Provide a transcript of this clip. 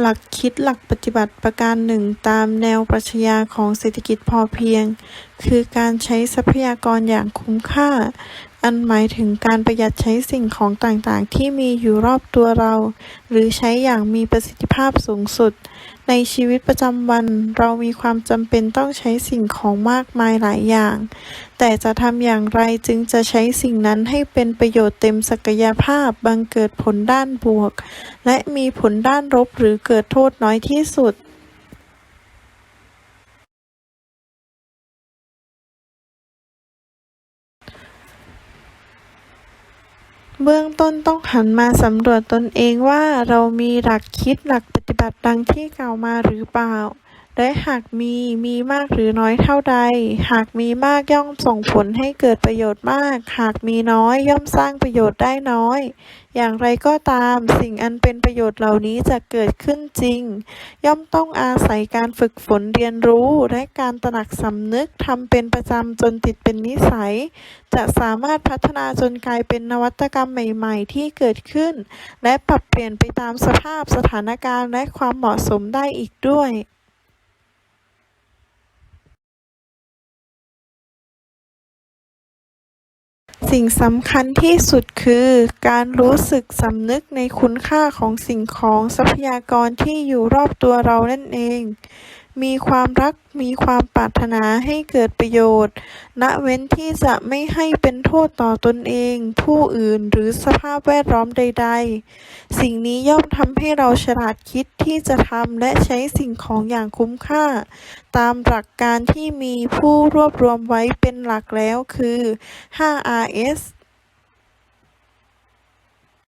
หลักคิดหลักปฏิบัติประการหนึ่งตามแนวปรัชญาของเศรษฐกิจพอเพียง คือการใช้ทรัพยากรอย่างคุ้มค่า อันหมายถึงการประหยัดใช้สิ่งของต่างๆ ที่มีอยู่รอบตัวเรา หรือใช้อย่างมีประสิทธิภาพสูงสุด ในชีวิตประจำวัน เรามีความจำเป็นต้องใช้สิ่งของมากมายหลายอย่าง แต่จะทำอย่างไรจึงจะใช้สิ่งนั้นให้เป็นประโยชน์เต็มศักยภาพบังเกิดผลด้านบวก และมีผลด้านลบหรือเกิดโทษน้อยที่สุด เบื้องต้นต้องหันมาสำรวจตนเองว่าเรามีหลักคิดหลักปฏิบัติดังที่กล่าวมาหรือเปล่า และหากมีมีมากหรือน้อยเท่าใด หากมีมากย่อมส่งผลให้เกิดประโยชน์มาก หากมีน้อยย่อมสร้างประโยชน์ได้น้อย อย่างไรก็ตามสิ่งอันเป็นประโยชน์เหล่านี้จะเกิดขึ้นจริง ย่อมต้องอาศัยการฝึกฝนเรียนรู้ และการตระหนักสำนึกทำเป็นประจำจนติดเป็นนิสัย จะสามารถพัฒนาจนกลายเป็นนวัตกรรมใหม่ ๆ ที่เกิดขึ้น และปรับเปลี่ยนไปตามสภาพสถานการณ์และความเหมาะสมได้อีกด้วย สิ่งสำคัญที่สุดคือ การรู้สึกสำนึกในคุณค่าของสิ่งของทรัพยากรที่อยู่รอบตัวเรานั่นเอง มีความรัก มีความปรารถนาให้เกิดประโยชน์ณเว้นที่จะไม่ให้เป็นโทษต่อตนเอง ผู้อื่นหรือสภาพแวดล้อมใด ๆ สิ่งนี้ย่อมทำให้เราฉลาดคิดที่จะทำและใช้สิ่งของอย่างคุ้มค่า ตามหลักการที่มีผู้รวบรวมไว้เป็นหลักแล้วคือ 5Rs